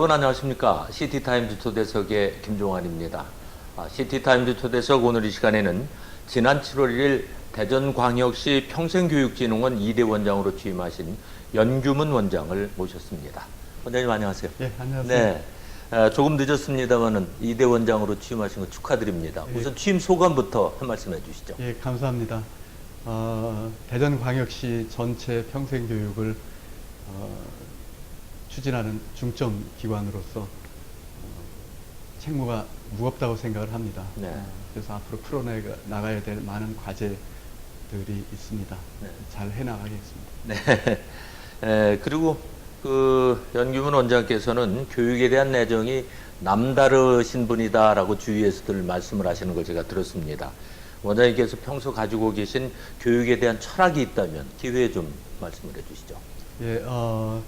여러분 안녕하십니까? 시티타임즈 초대석의 김종환입니다. 아, 시티타임즈 초대석 오늘 이 시간에는 지난 7월 1일 대전광역시 평생교육진흥원 2대 원장으로 취임하신 연규문 원장을 모셨습니다. 원장님 안녕하세요. 예, 안녕하세요. 네. 아, 조금 늦었습니다만은 2대 원장으로 취임하신 거 축하드립니다. 예. 우선 취임 소감부터 한 말씀 해주시죠. 예, 감사합니다. 어, 대전광역시 전체 평생교육을 어, 추진하는 중점 기관으로서 어, 책무가 무겁다고 생각을 합니다. 네. 어, 그래서 앞으로 풀어내 나가야 될 많은 과제들이 있습니다. 네. 잘 해나가겠습니다. 네. 에, 그리고 그 연규문 원장께서는 교육에 대한 내정이 남다르신 분이다라고 주위에서 들 말씀을 하시는 걸 제가 들었습니다. 원장님께서 평소 가지고 계신 교육에 대한 철학이 있다면 기회에 좀 말씀을 해주시죠. 예, 어,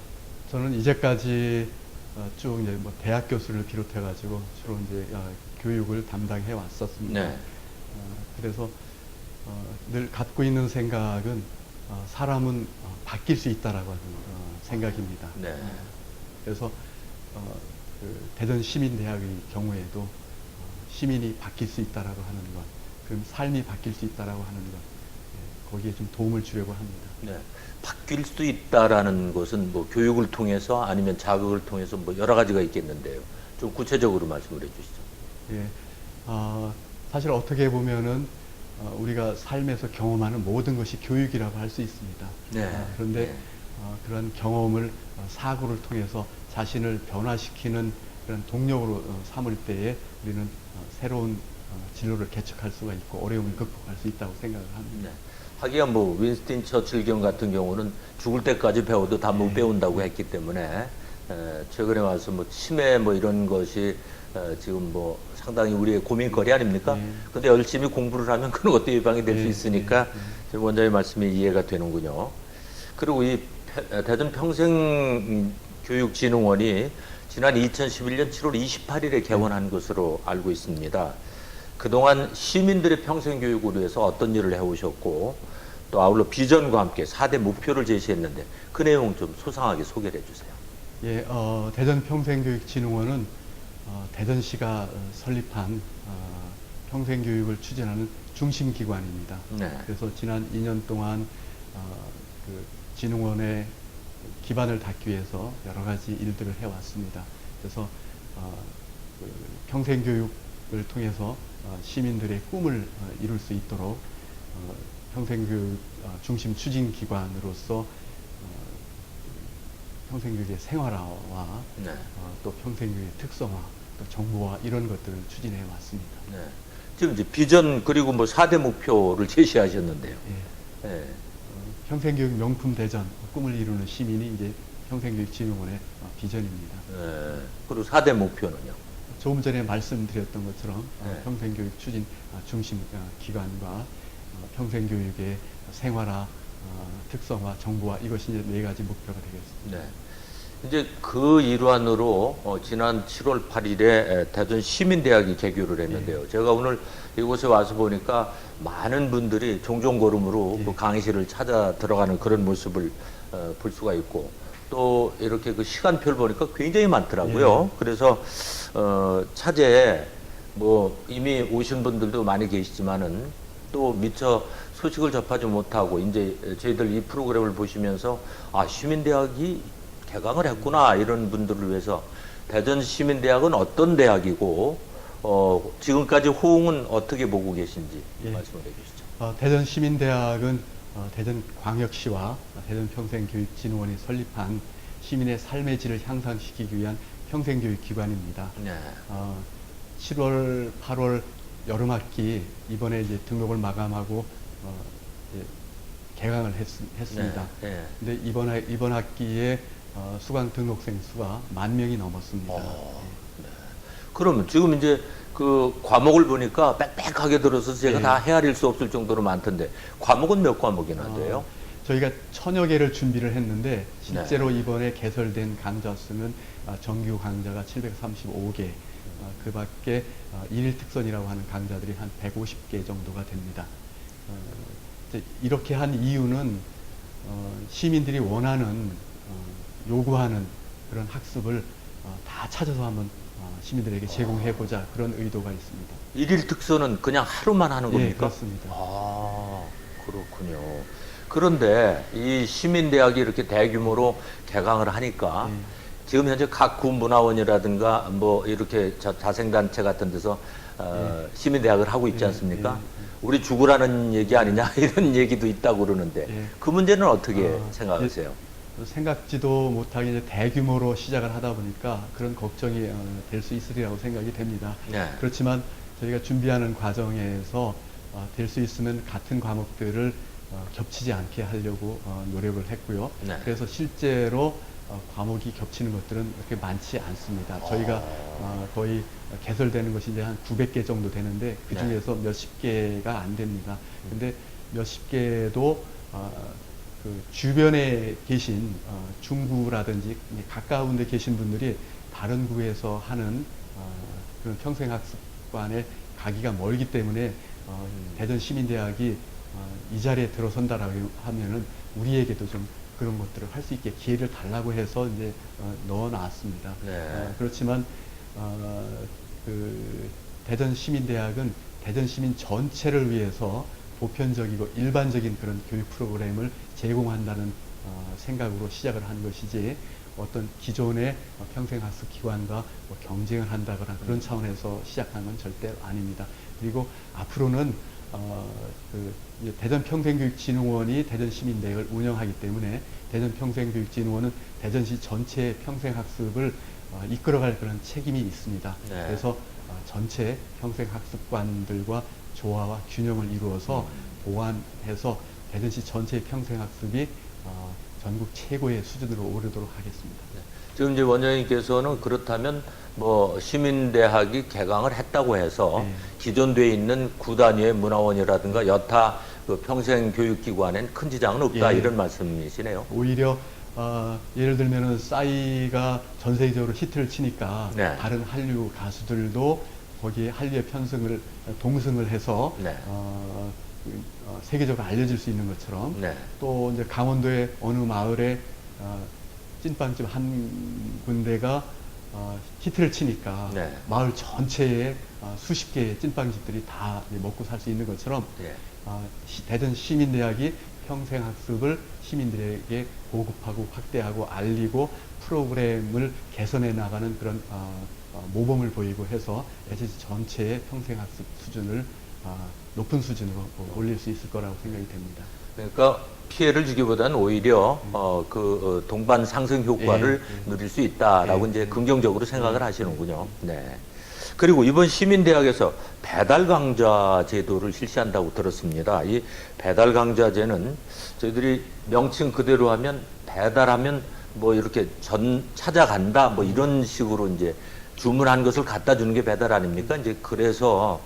저는 이제까지 어, 쭉 이제 뭐 대학 교수를 비롯해 가지고 주로 이제 어, 교육을 담당해 왔었습니다. 네. 어, 그래서 어, 늘 갖고 있는 생각은 어, 사람은 어, 바뀔 수 있다라고 하는 어, 생각입니다. 네. 어, 그래서 어, 그 대전 시민대학의 경우에도 어, 시민이 바뀔 수 있다라고 하는 것, 그럼 삶이 바뀔 수 있다라고 하는 것, 예, 거기에 좀 도움을 주려고 합니다. 네. 바뀔 수 있다라는 것은 뭐 교육을 통해서 아니면 자극을 통해서 뭐 여러 가지가 있겠는데요. 좀 구체적으로 말씀을 해주시죠. 예, 어, 사실 어떻게 보면은 어, 우리가 삶에서 경험하는 모든 것이 교육이라고 할 수 있습니다. 네. 아, 그런데 네. 어, 그런 경험을 어, 사고를 통해서 자신을 변화시키는 그런 동력으로 어, 삼을 때에 우리는 어, 새로운 어, 진로를 개척할 수가 있고 어려움을 극복할 수 있다고 생각을 합니다. 네. 하기야 뭐 윈스틴 처칠경 같은 경우는 죽을 때까지 배워도 다못 네. 배운다고 했기 때문에 에, 최근에 와서 뭐 치매 뭐 이런 것이 에, 지금 뭐 상당히 우리의 고민거리 아닙니까? 네. 근데 열심히 공부를 하면 그런 것도 예방이 될수 네, 있으니까. 지금 원장의 말씀이 이해가 되는군요. 그리고 이 대전 평생교육진흥원이 지난 2011년 7월 28일에 개원한 것으로 알고 있습니다. 그동안 시민들의 평생교육을 위해서 어떤 일을 해오셨고 또 아울러 비전과 함께 4대 목표를 제시했는데 그 내용 좀 소상하게 소개를 해주세요. 예, 어, 대전 평생교육진흥원은 어, 대전시가 어, 설립한 어, 평생교육을 추진하는 중심기관입니다. 네. 그래서 지난 2년 동안 어, 그 진흥원의 기반을 닦기 위해서 여러 가지 일들을 해왔습니다. 그래서 어, 그 평생교육을 통해서 어, 시민들의 꿈을 어, 이룰 수 있도록 어, 평생교육 어, 중심 추진 기관으로서 어, 평생교육의 생활화와 네. 어, 또 평생교육의 특성화, 또 정보화 이런 것들을 추진해 왔습니다. 네. 지금 이제 비전 그리고 뭐 4대 목표를 제시하셨는데요. 예. 네. 어, 평생교육 명품 대전 꿈을 이루는 시민이 이제 평생교육진흥원의 어, 비전입니다. 네. 그리고 4대 목표는요. 조금 전에 말씀드렸던 것처럼 어, 네. 평생교육 추진 어, 중심 어, 기관과 어, 평생교육의 생활화, 어, 특성화, 정보화 이것이 이제 네 가지 목표가 되겠습니다. 네. 이제 그 일환으로 어, 지난 7월 8일에 대전 시민대학이 개교를 했는데요. 제가 오늘 이곳에 와서 보니까 많은 분들이 종종 걸음으로 예. 그 강의실을 찾아 들어가는 그런 모습을 어, 볼 수가 있고 또 이렇게 그 시간표를 보니까 굉장히 많더라고요. 그래서 어, 차제에 뭐 이미 오신 분들도 많이 계시지만은 또 미처 소식을 접하지 못하고 이제 저희들 이 프로그램을 보시면서 아 시민대학이 개강을 했구나 이런 분들을 위해서 대전 시민대학은 어떤 대학이고 어, 지금까지 호응은 어떻게 보고 계신지 예. 말씀을 해주시죠. 어, 대전 시민대학은 어, 대전광역시와 대전평생교육진흥원이 설립한 시민의 삶의 질을 향상시키기 위한 평생교육 기관입니다. 네. 어, 7월, 8월 여름학기 이번에 이제 등록을 마감하고 어, 개강을 했, 습니다 네. 네. 근데 이번 학- 이번 학기에 어, 수강 등록생 수가 만 명이 넘었습니다. 어, 그러면 지금 이제 그 과목을 보니까 빽빽하게 들어서 제가 네. 다 헤아릴 수 없을 정도로 많던데 과목은 몇 과목이나 어, 돼요? 저희가 천여 개를 준비를 했는데 실제로 이번에 개설된 강좌 수는 아, 정규 강좌가 735개, 어, 그 밖에 어, 일일 특선이라고 하는 강좌들이 한 150개 정도가 됩니다. 어, 이렇게 한 이유는 어, 시민들이 원하는 어, 요구하는 그런 학습을 어, 다 찾아서 한번 어, 시민들에게 제공해보자 그런 의도가 있습니다. 일일 특선은 그냥 하루만 하는 예, 겁니까? 그렇습니다. 아, 그렇군요. 그런데 이 시민대학이 이렇게 대규모로 개강을 하니까 예. 지금 현재 각 군문화원이라든가 뭐 이렇게 자- 자생단체 같은 데서 어, 시민대학을 하고 있지 예, 않습니까? 예, 예. 우리 죽으라는 얘기 아니냐 이런 얘기도 있다고 그러는데 예. 그 문제는 어떻게 어, 생각하세요? 생각지도 못하게 이제 대규모로 시작을 하다 보니까 그런 걱정이 어, 될 수 있으리라고 생각이 됩니다. 네. 그렇지만 저희가 준비하는 과정에서 어, 될 수 있으면 같은 과목들을 어, 겹치지 않게 하려고 어, 노력을 했고요. 네. 그래서 실제로 어, 과목이 겹치는 것들은 그렇게 많지 않습니다. 저희가 어, 거의 개설되는 것이 이제 한 900개 정도 되는데 그 네. 중에서 몇십 개가 안 됩니다. 근데 몇십 개도 어, 그 주변에 계신 어, 중구라든지 이 가까운 데 계신 분들이 다른 구에서 하는 어, 그런 평생학습관에 가기가 멀기 때문에 어, 대전 시민대학이 어, 이 자리에 들어선다라고 하면은 우리에게도 좀 그런 것들을 할 수 있게 기회를 달라고 해서 이제 어, 넣어놨습니다. 네. 어, 그렇지만 어, 그 대전 시민대학은 대전 시민 전체를 위해서 보편적이고 일반적인 그런 교육 프로그램을 제공한다는 어, 생각으로 시작을 한 것이지 어떤 기존의 어, 평생학습 기관과 뭐 경쟁을 한다거나 그런 차원에서 시작한 건 절대 아닙니다. 그리고 앞으로는 어, 그 대전 평생교육진흥원이 대전 시민대학을 운영하기 때문에 대전 평생교육진흥원은 대전시 전체 평생학습을 어, 이끌어갈 그런 책임이 있습니다. 네. 그래서 어, 전체 평생학습관들과 조화와 균형을 이루어서 보완해서 대전시 전체 평생학습이 어, 전국 최고의 수준으로 오르도록 하겠습니다. 지금 이제 원장님께서는 그렇다면 뭐 시민대학이 개강을 했다고 해서 네. 기존 돼 있는 구 단위의 문화원이라든가 여타 그 평생교육기관엔 큰 지장은 없다 예. 이런 말씀이시네요. 오히려 어, 예를 들면은 싸이가 전 세계적으로 히트를 치니까 네. 다른 한류 가수들도 거기에 한류의 편승을 동승을 해서 네. 어, 그, 어, 세계적으로 알려질 수 있는 것처럼 네. 또 이제 강원도의 어느 마을에 어, 찐빵집 한 군데가 어, 히트를 치니까 네. 마을 전체에 어, 수십 개의 찐빵집들이 다 먹고 살 수 있는 것처럼 예. 어, 시- 대전 시민대학이 평생 학습을 시민들에게 보급하고 확대하고 알리고 프로그램을 개선해 나가는 그런 어, 어, 모범을 보이고 해서 대전시 전체의 평생학습 수준을 어, 높은 수준으로 어, 올릴 수 있을 거라고 생각이 됩니다. 그러니까 피해를 주기보다는 오히려 어, 그 어, 동반 상승 효과를 예, 예. 누릴 수 있다라고 예, 이제 예. 긍정적으로 생각을 하시는군요. 네. 그리고 이번 시민대학에서 배달 강좌 제도를 실시한다고 들었습니다. 이 배달 강좌제는 저희들이 명칭 그대로 하면 배달하면 뭐 이렇게 전 찾아간다 뭐 이런 식으로 이제 주문한 것을 갖다 주는 게 배달 아닙니까? 이제 그래서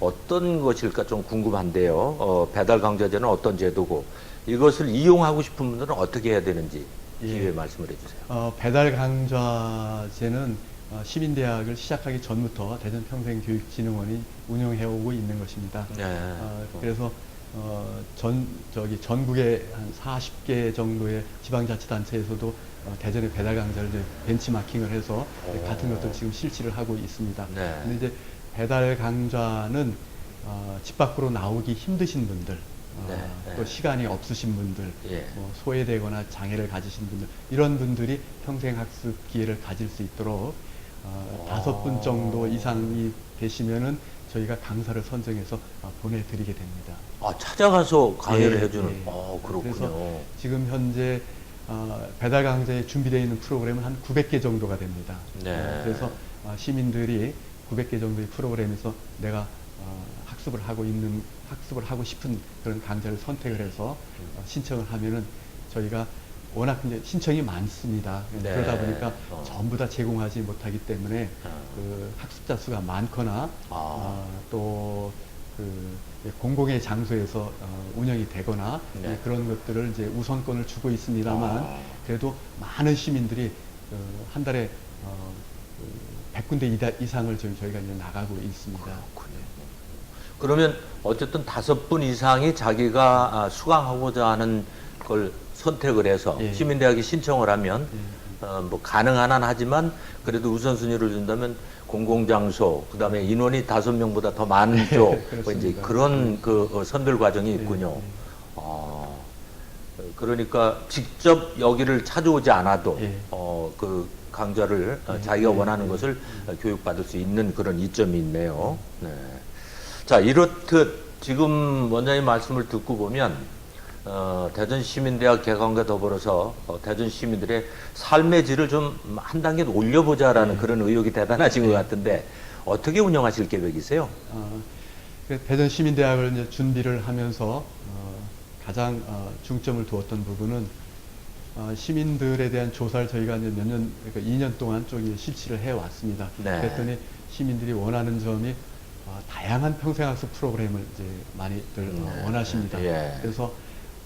어떤 것일까 좀 궁금한데요. 어, 배달 강좌제는 어떤 제도고 이것을 이용하고 싶은 분들은 어떻게 해야 되는지 예. 기회 말씀을 해주세요. 어, 배달 강좌제는 어, 시민대학을 시작하기 전부터 대전평생교육진흥원이 운영해 오고 있는 것입니다. 네. 어, 그래서 어, 전 저기 전국의 한 40개 정도의 지방자치단체에서도 어, 대전의 배달 강좌를 이제 벤치마킹을 해서 오. 같은 것들 지금 실시를 하고 있습니다. 네. 근데 이제 배달 강좌는 어, 집 밖으로 나오기 힘드신 분들, 어, 네, 네. 또 시간이 없으신 분들, 예. 뭐 소외되거나 장애를 가지신 분들 이런 분들이 평생 학습 기회를 가질 수 있도록 어, 오. 다섯 분 정도 이상이 되시면은 저희가 강사를 선정해서 어, 보내드리게 됩니다. 아, 찾아가서 강의를 예, 해주는. 예. 어, 그렇군요. 그래서 지금 현재 어, 배달 강좌에 준비되어 있는 프로그램은 한 900개 정도가 됩니다. 네. 어, 그래서 어, 시민들이 900개 정도의 프로그램에서 내가 어, 학습을 하고 있는 학습을 하고 싶은 그런 강좌를 선택을 해서 어, 신청을 하면은 저희가 워낙 이제 신청이 많습니다. 네. 그러다 보니까 어. 전부 다 제공하지 못하기 때문에 아. 그 학습자 수가 많거나 아. 또 그 공공의 장소에서 어, 운영이 되거나 네. 예, 그런 것들을 이제 우선권을 주고 있습니다만 아. 그래도 많은 시민들이 어, 한 달에 어, 그 100군데 이다, 이상을 지금 저희가 이제 나가고 있습니다. 그렇군요. 그러면 어쨌든 다섯 분 이상이 자기가 아, 수강하고자 하는 걸 선택을 해서 예. 시민대학이 신청을 하면 예. 어, 뭐 가능한 한 하지만 그래도 우선순위를 준다면 공공장소 그다음에 인원이 다섯 명보다 더 많은 쪽 뭐 이제 네. 그런 그 어, 선별 과정이 있군요. 네. 아, 그러니까 직접 여기를 찾아오지 않아도 예. 어, 그 강좌를 어, 네, 자기가 네, 원하는 네. 것을 어, 교육받을 수 있는 그런 이점이 있네요. 네. 자, 이렇듯 지금 원장님 말씀을 듣고 보면 어, 대전시민대학 개관과 더불어서 어, 대전 시민들의 삶의 질을 좀 한 단계 올려보자라는 네. 그런 의욕이 대단하신 것 같은데 어떻게 운영하실 계획이세요? 어, 그 대전 시민대학을 이제 준비를 하면서 어, 가장 어, 중점을 두었던 부분은 어, 시민들에 대한 조사를 저희가 이제 몇 년, 그러니까 2년 동안 쭉 이제 실시를 해 왔습니다. 네. 그랬더니 시민들이 원하는 점이 어, 다양한 평생학습 프로그램을 이제 많이들 어, 네. 원하십니다. 예. 그래서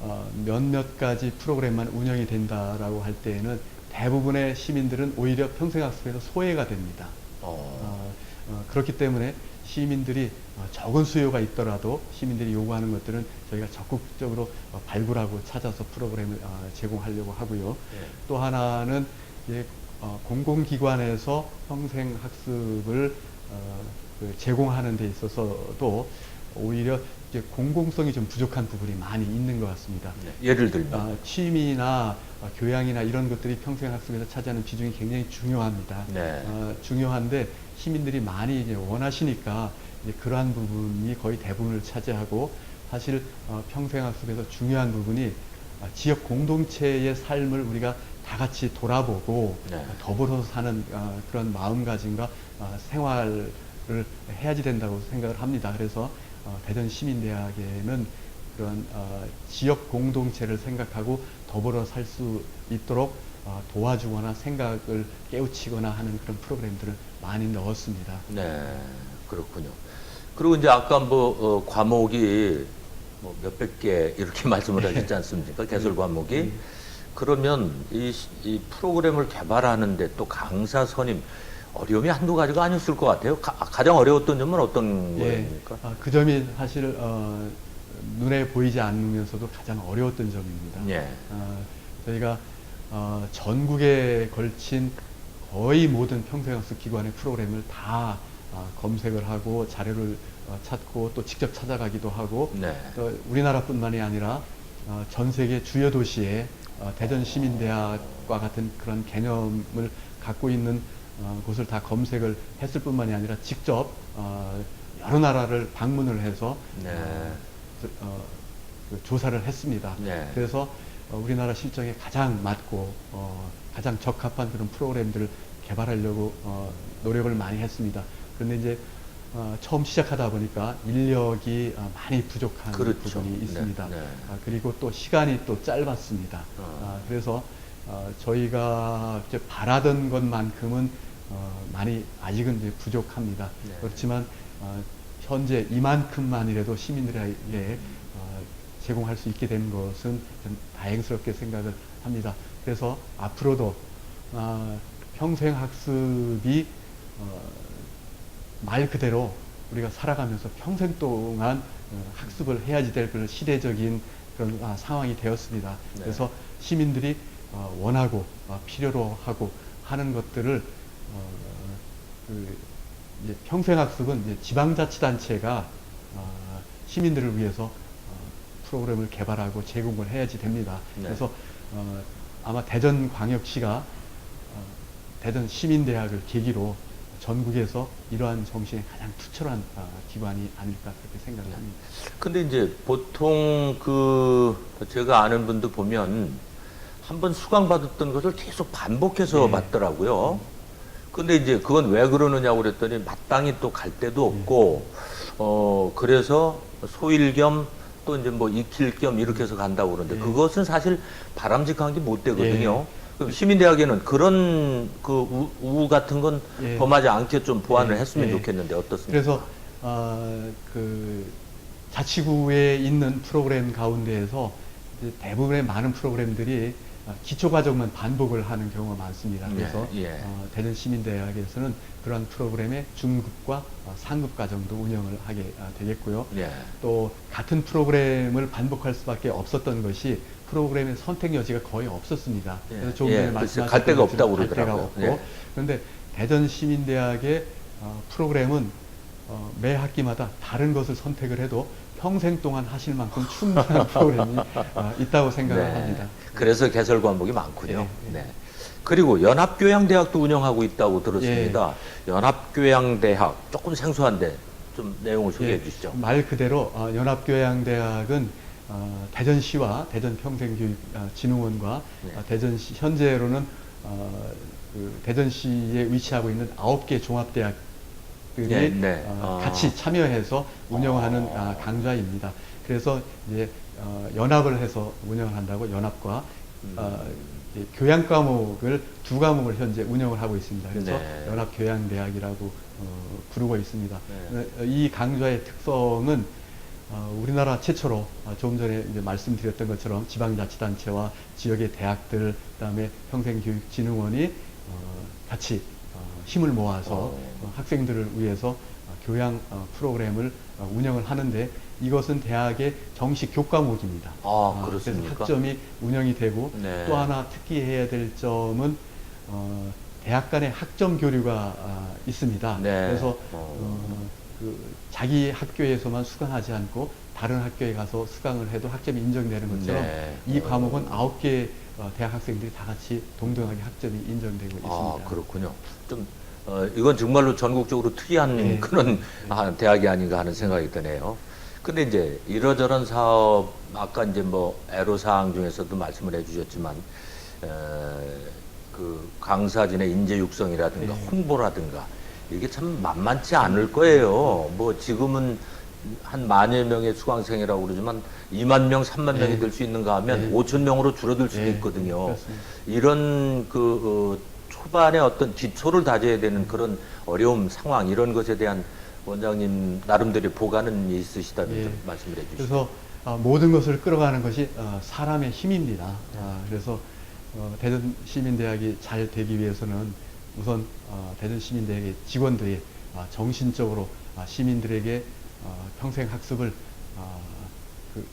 어, 몇몇 가지 프로그램만 운영이 된다라고 할 때에는 대부분의 시민들은 오히려 평생학습에서 소외가 됩니다. 어, 어, 어, 그렇기 때문에 시민들이 어, 적은 수요가 있더라도 시민들이 요구하는 것들은 저희가 적극적으로 어, 발굴하고 찾아서 프로그램을 어, 제공하려고 하고요. 예. 또 하나는 이제 어, 공공기관에서 평생학습을 어, 그 제공하는 데 있어서도 오히려 이제 공공성이 좀 부족한 부분이 많이 있는 것 같습니다. 네. 예를 들면 아, 취미나 어, 교양이나 이런 것들이 평생 학습에서 차지하는 비중이 굉장히 중요합니다. 네. 어, 중요한데 시민들이 많이 이제 원하시니까 이제 그러한 부분이 거의 대부분을 차지하고 사실 어, 평생 학습에서 중요한 부분이 어, 지역 공동체의 삶을 우리가 다 같이 돌아보고 네. 어, 더불어서 사는 어, 그런 마음가짐과 어, 생활을 해야지 된다고 생각을 합니다. 그래서 어, 대전 시민대학에는 그런 어, 지역 공동체를 생각하고 더불어 살 수 있도록 어, 도와주거나 생각을 깨우치거나 하는 그런 프로그램들을 많이 넣었습니다. 네, 그렇군요. 그리고 이제 아까 뭐 어, 과목이 뭐 몇백 개 이렇게 말씀을 하셨지 않습니까? 개설 과목이. 음. 그러면 이, 시- 이 프로그램을 개발하는데 또 강사 선임 어려움이 한두 가지가 아니었을 것 같아요. 가, 장 어려웠던 점은 어떤 거입니까? 아, 그 점이 사실 어, 눈에 보이지 않으면서도 가장 어려웠던 점입니다. 예. 어, 저희가 어, 전국에 걸친 거의 모든 평생학습 기관의 프로그램을 다 어, 검색을 하고 자료를 어, 찾고 또 직접 찾아가기도 하고 네. 또 우리나라뿐만이 아니라 어, 전 세계 주요 도시에 어, 대전 시민대학과 같은 그런 개념을 갖고 있는 어, 곳을 다 검색을 했을 뿐만이 아니라 직접 어, 여러 나라를 방문을 해서 네. 어, 저- 어, 그 조사를 했습니다. 네. 그래서 어, 우리나라 실정에 가장 맞고 어, 가장 적합한 그런 프로그램들을 개발하려고 어, 노력을 많이 했습니다. 그런데 이제 어, 처음 시작하다 보니까 인력이 어, 많이 부족한 그렇죠. 부분이 네, 있습니다. 네. 아, 그리고 또 시간이 또 짧았습니다. 어. 아, 그래서 어, 저희가 이제 바라던 것만큼은 어, 많이 아직은 이제 부족합니다. 네. 그렇지만 어, 현재 이만큼만이라도 시민들에게 어, 제공할 수 있게 된 것은 좀 다행스럽게 생각을 합니다. 그래서 앞으로도 아, 평생 학습이 어, 말 그대로 우리가 살아가면서 평생 동안 어, 학습을 해야지 될 그런 시대적인 그런 아, 상황이 되었습니다. 네. 그래서 시민들이 어, 원하고 어, 필요로 하고 하는 것들을 어, 그 평생학습은 지방자치단체가 어, 시민들을 위해서 어, 프로그램을 개발하고 제공을 해야지 됩니다. 네. 그래서 어, 아마 대전광역시가 어, 대전 시민대학을 계기로 전국에서 이러한 정신에 가장 투철한 어, 기관이 아닐까 그렇게 생각을 합니다. 근데 이제 보통 그 제가 아는 분도 보면 한 번 수강 받았던 것을 계속 반복해서 네. 받더라고요. 근데 이제 그건 왜 그러느냐고 그랬더니 마땅히 또 갈 데도 없고 어 그래서 소일 겸 또 이제 뭐 익힐 겸 이렇게 해서 간다고 그러는데 네. 그것은 사실 바람직한 게 못 되거든요. 예. 그럼 시민대학에는 그런 그 우, 우우 같은 건 예. 범하지 않게 좀 보완을 예. 했으면 예. 좋겠는데 어떻습니까? 그래서 어, 그 자치구에 있는 프로그램 가운데에서 대부분의 많은 프로그램들이 어, 기초 과정만 반복을 하는 경우가 많습니다. 예, 그래서 예. 어, 대전 시민대학에서는 그러한 프로그램의 중급과 어, 상급 과정도 운영을 하게 어, 되겠고요. 예. 또 같은 프로그램을 반복할 수밖에 없었던 것이 프로그램의 선택 여지가 거의 없었습니다. 예. 그래서 조금 예, 전에 글쎄, 말씀하신 갈 데가 없다고 갈 데가 그러더라고요. 없고 예. 그런데 대전 시민대학의 어, 프로그램은 어, 매 학기마다 다른 것을 선택을 해도 평생 동안 하실 만큼 충분한 프로그램이 어, 있다고 생각을 네. 합니다. 그래서 개설 과목이 많군요. 예, 예. 네. 그리고 연합교양대학도 운영하고 있다고 들었습니다. 예. 연합교양대학 조금 생소한데 좀 내용을 소개해 예, 주시죠. 말 그대로 어, 연합교양대학은 어, 대전시와 대전평생교육진흥원과 네. 어, 대전시 현재로는 어, 그 대전시에 위치하고 있는 아홉 개 종합대학 들이 네, 네. 어, 아. 같이 참여해서 운영하는 아. 아, 강좌입니다. 그래서 이제 어, 연합을 해서 운영을 한다고 연합과 음. 어, 교양 과목을 두 과목을 현재 운영을 하고 있습니다. 그래서 네. 연합교양대학이라고 어, 부르고 있습니다. 네. 어, 이 강좌의 특성은 어, 우리나라 최초로 어, 조금 전에 말씀드렸던 것처럼 지방자치단체와 지역의 대학들, 그다음에 평생교육진흥원이 어, 같이 어, 힘을 모아서 어. 어, 학생들을 위해서 어, 교양 어, 프로그램을 어, 운영을 하는데 이것은 대학의 정식 교과목입니다. 아, 어, 그렇습니까? 그래서 학점이 운영이 되고 네. 또 하나 특기해야 될 점은 어, 대학 간의 학점 교류가 아, 있습니다. 네. 그래서 어. 어, 그 자기 학교에서만 수강하지 않고 다른 학교에 가서 수강을 해도 학점이 인정되는 것처럼 네. 이 어. 과목은 아홉 개 어, 대학 학생들이 다 같이 동등하게 학점이 인정되고 있습니다. 아, 그렇군요. 좀, 어, 이건 정말로 전국적으로 특이한 네. 그런 아, 대학이 아닌가 하는 생각이 드네요. 근데 이제 이러저런 사업, 아까 이제 뭐 애로사항 중에서도 말씀을 해주셨지만, 에, 그 강사진의 인재 육성이라든가 네. 홍보라든가 이게 참 만만치 않을 거예요. 뭐 지금은 한 만여 명의 수강생이라고 그러지만 2만 명, 3만 명이 네. 될수 있는가 하면 네. 5천 명으로 줄어들 수도 네, 있거든요. 그렇습니다. 이런 그 어, 초반에 어떤 기초를 다져야 되는 그런 어려움 상황 이런 것에 대한 원장님 나름대로 보관은 있으시다면 예. 좀 말씀을 해주시죠. 그래서 어, 모든 것을 끌어가는 것이 어, 사람의 힘입니다. 아, 그래서 어, 대전 시민대학이 잘 되기 위해서는 우선 어, 대전 시민대학의 직원들이 아, 정신적으로 아, 시민들에게 어, 평생 학습을 아, 그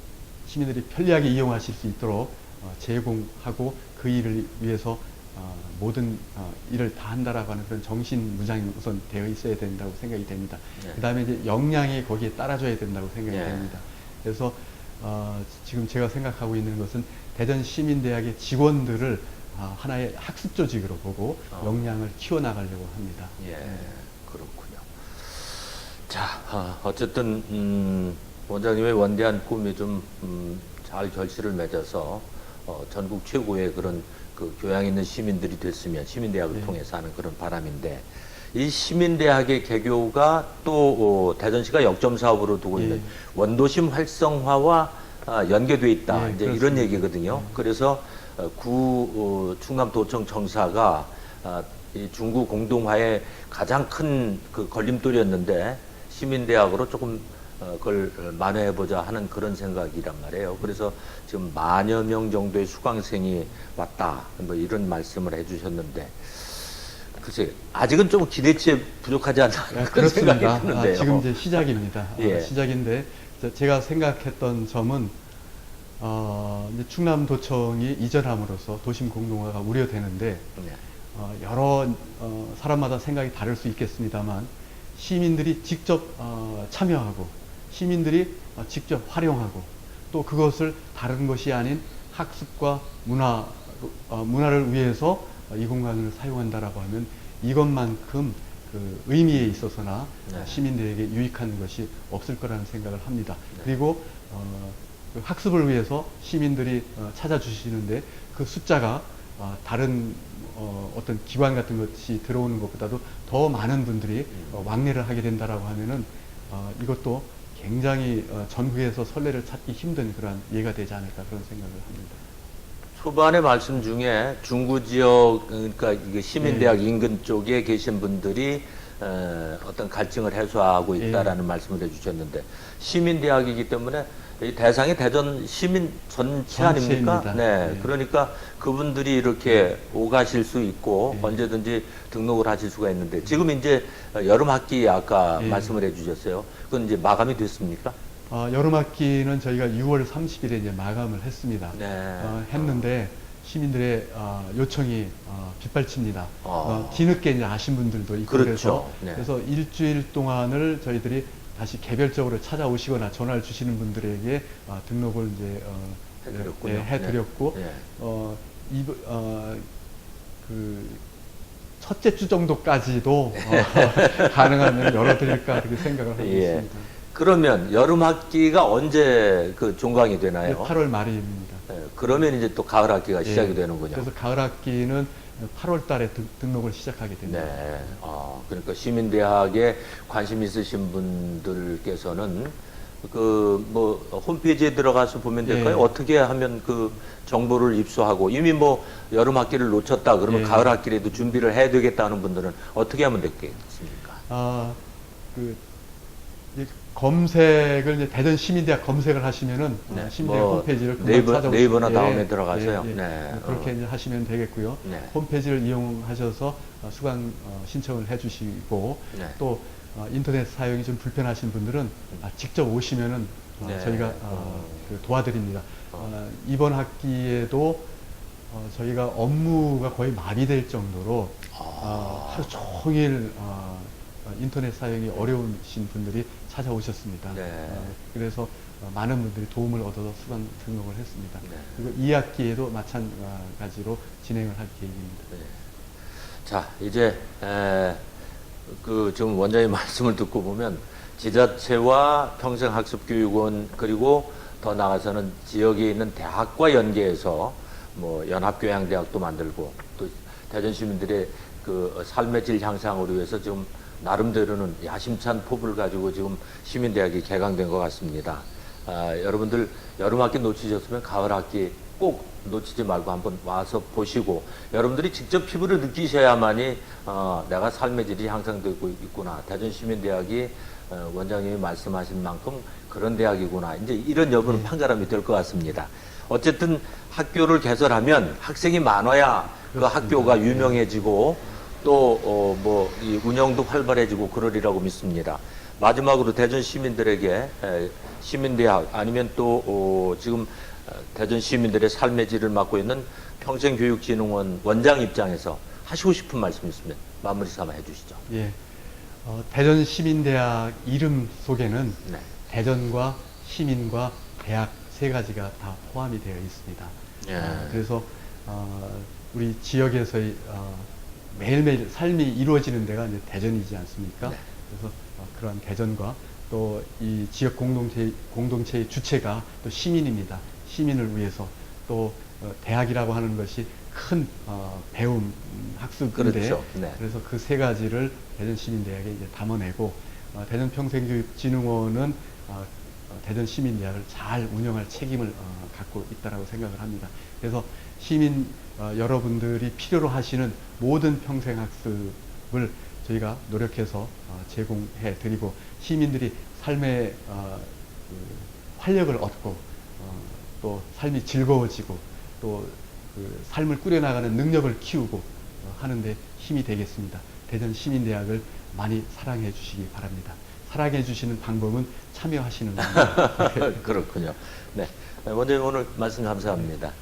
시민들이 편리하게 이용하실 수 있도록 어, 제공하고 그 일을 위해서 어, 모든 어, 일을 다 한다라고 하는 그런 정신 무장이 우선 되어 있어야 된다고 생각이 됩니다. 네. 그 다음에 이제 역량이 거기에 따라줘야 된다고 생각이 네. 됩니다. 그래서 어, 지금 제가 생각하고 있는 것은 대전 시민대학의 직원들을 아, 하나의 학습 조직으로 보고 어. 역량을 키워나가려고 합니다. 예, 네. 그렇군요. 자, 아, 어쨌든 음, 원장님의 원대한 꿈이 좀 음, 잘 결실을 맺어서 어, 전국 최고의 그런 그 교양 있는 시민들이 됐으면 시민대학을 네. 통해서 하는 그런 바람인데 이 시민대학의 개교가 또 어, 대전시가 역점 사업으로 두고 예. 있는 원도심 활성화와 아, 연계돼 있다 예, 이제 이런 그렇습니다. 얘기거든요. 그래서 어, 구 어, 충남도청 청사가 아, 이 중구 공동화의 가장 큰 그 걸림돌이었는데 시민대학으로 조금 어, 그걸 만회해보자 하는 그런 생각이란 말이에요. 그래서 지금 만여 명 정도의 수강생이 왔다. 뭐 이런 말씀을 해주셨는데, 글쎄, 아직은 좀 기대치에 부족하지 않나 네, 그런 생각이 그렇습니다. 드는데요. 아, 지금 이제 시작입니다. 아, 예. 시작인데 저- 제가 생각했던 점은 어, 충남도청이 이전함으로써 도심 공동화가 우려되는데 네. 어, 여러 어, 사람마다 생각이 다를 수 있겠습니다만 시민들이 직접 어, 참여하고 시민들이 어, 직접 활용하고 또 그것을 다른 것이 아닌 학습과 문화 어, 문화를 위해서 어, 이 공간을 사용한다라고 하면 이것만큼 그 의미에 있어서나 네. 시민들에게 유익한 것이 없을 거라는 생각을 합니다. 네. 그리고 어, 그 학습을 위해서 시민들이 어, 찾아주시는데 그 숫자가 어, 다른 어, 어떤 기관 같은 것이 들어오는 것보다도 더 많은 분들이 어, 왕래를 하게 된다라고 하면은 어, 이것도 굉장히 어, 전국에서 선례를 찾기 힘든 그러한 예가 되지 않을까 그런 생각을 합니다. 초반의 말씀 중에 중구 지역 그러니까 시민대학 네. 인근 쪽에 계신 분들이 어, 어떤 갈증을 해소하고 예. 있다라는 말씀을 해주셨는데 시민대학이기 때문에 이 대상이 대전 시민 전체 아닙니까? 전체입니다. 네, 예. 그러니까 그분들이 이렇게 오가실 수 있고 예. 언제든지 등록을 하실 수가 있는데 지금 이제 여름 학기 아까 예. 말씀을 해주셨어요. 그건 이제 마감이 됐습니까? 어, 여름 학기는 저희가 6월 30일에 이제 마감을 했습니다. 네. 어, 했는데 시민들의 어, 요청이 어, 빗발칩니다. 아. 어, 뒤늦게 이제 아신 분들도 있고 그렇죠. 그래서 네. 그래서 일주일 동안을 저희들이 다시 개별적으로 찾아오시거나 전화를 주시는 분들에게 어, 등록을 이제 어, 해드렸군요. 네, 해드렸고 네. 네. 어, 이, 어, 그 첫째 주 정도까지도 어, 가능하면 열어드릴까 그렇게 생각을 하고 예. 있습니다. 그러면 여름 학기가 언제 그 종강이 되나요? 8월 말입니다. 예, 그러면 이제 또 가을 학기가 시작이 예. 되는군요. 그래서 가을 학기는 8월 달에 등, 등록을 시작하게 됩니다. 네. 아, 그러니까 시민대학에 관심 있으신 분들께서는 그 뭐 홈페이지에 들어가서 보면 될까요? 예. 어떻게 하면 그 정보를 입수하고 이미 뭐 여름 학기를 놓쳤다 그러면 예. 가을 학기라도 준비를 해야 되겠다는 분들은 어떻게 하면 되겠습니까? 아, 그이 검색을 이제 대전 시민대학 검색을 하시면은 네, 어, 시민대학 뭐 홈페이지를 금방 네이버- 찾아오시- 네이버나 다음에 들어가서요? 예, 예. 네, 뭐 그렇게 어. 이제 하시면 되겠고요. 네. 홈페이지를 이용하셔서 어, 수강 어, 신청을 해주시고 네. 또 어, 인터넷 사용이 좀 불편하신 분들은 아, 직접 오시면은 어, 네. 저희가 어, 어. 그 도와드립니다. 어. 어, 이번 학기에도 어, 저희가 업무가 거의 마비될 정도로 아. 어, 하루 종일 어, 인터넷 사용이 어려우신 분들이 찾아오셨습니다. 네. 어, 그래서 어, 많은 분들이 도움을 얻어서 수강 등록을 했습니다. 네. 그리고 2학기에도 마찬가지로 진행을 할 계획입니다. 네. 자, 이제 에, 그 지금 원장님 말씀을 듣고 보면 지자체와 평생학습교육원 그리고 더 나아가서는 지역에 있는 대학과 연계해서 뭐 연합교양대학도 만들고 또 대전 시민들의 그 삶의 질 향상을 위해서 지금 나름대로는 야심찬 포부를 가지고 지금 시민대학이 개강된 것 같습니다. 아, 여러분들 여름 학기 놓치셨으면 가을 학기 꼭 놓치지 말고 한번 와서 보시고 여러분들이 직접 피부를 느끼셔야만이 어, 내가 삶의 질이 향상되고 있구나. 대전시민대학이 어, 원장님이 말씀하신 만큼 그런 대학이구나. 이제 이런 여부는 판가름이 될 것 같습니다. 어쨌든 학교를 개설하면 학생이 많아야 그 학교가 유명해지고 또, 어, 뭐, 이 운영도 활발해지고 그러리라고 믿습니다. 마지막으로 대전 시민들에게 에, 시민대학 아니면 또, 어, 지금 어, 대전 시민들의 삶의 질을 맡고 있는 평생교육진흥원 원장 입장에서 하시고 싶은 말씀 있으면 마무리 삼아 해주시죠. 예. 어, 대전 시민대학 이름 속에는 네. 대전과 시민과 대학 세 가지가 다 포함이 되어 있습니다. 예. 어, 그래서 어, 우리 지역에서의 어, 매일매일 삶이 이루어지는 데가 이제 대전이지 않습니까? 네. 그래서 어, 그러한 대전과 또 이 지역 공동체 공동체의 주체가 또 시민입니다. 시민을 위해서 또 어, 대학이라고 하는 것이 큰 어, 배움 음, 학습인데 그렇죠. 네. 그래서 그 세 가지를 대전시민대학에 이제 담아내고 어, 대전평생교육진흥원은 어, 어, 대전시민대학을 잘 운영할 책임을 어, 갖고 있다라고 생각을 합니다. 그래서 시민 어, 여러분들이 필요로 하시는 모든 평생학습을 저희가 노력해서 어, 제공해 드리고 시민들이 삶의 어, 그 활력을 얻고 어, 또 삶이 즐거워지고 또 그 삶을 꾸려나가는 능력을 키우고 어, 하는데 힘이 되겠습니다. 대전 시민대학을 많이 사랑해 주시기 바랍니다. 사랑해 주시는 방법은 참여하시는 겁니다. 그렇군요. 네. 원장님 오늘 말씀 감사합니다.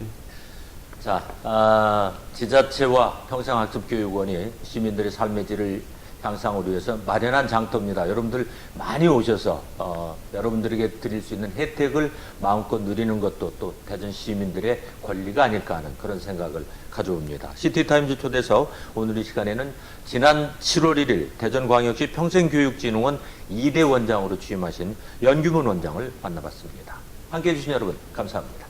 자, 아, 지자체와 평생학습교육원이 시민들의 삶의 질을 향상을 위해서 마련한 장터입니다. 여러분들 많이 오셔서 어, 여러분들에게 드릴 수 있는 혜택을 마음껏 누리는 것도 또 대전 시민들의 권리가 아닐까 하는 그런 생각을 가져옵니다. 시티타임즈 초대석 오늘 이 시간에는 지난 7월 1일 대전광역시 평생교육진흥원 2대 원장으로 취임하신 연규문 원장을 만나봤습니다. 함께해 주신 여러분 감사합니다.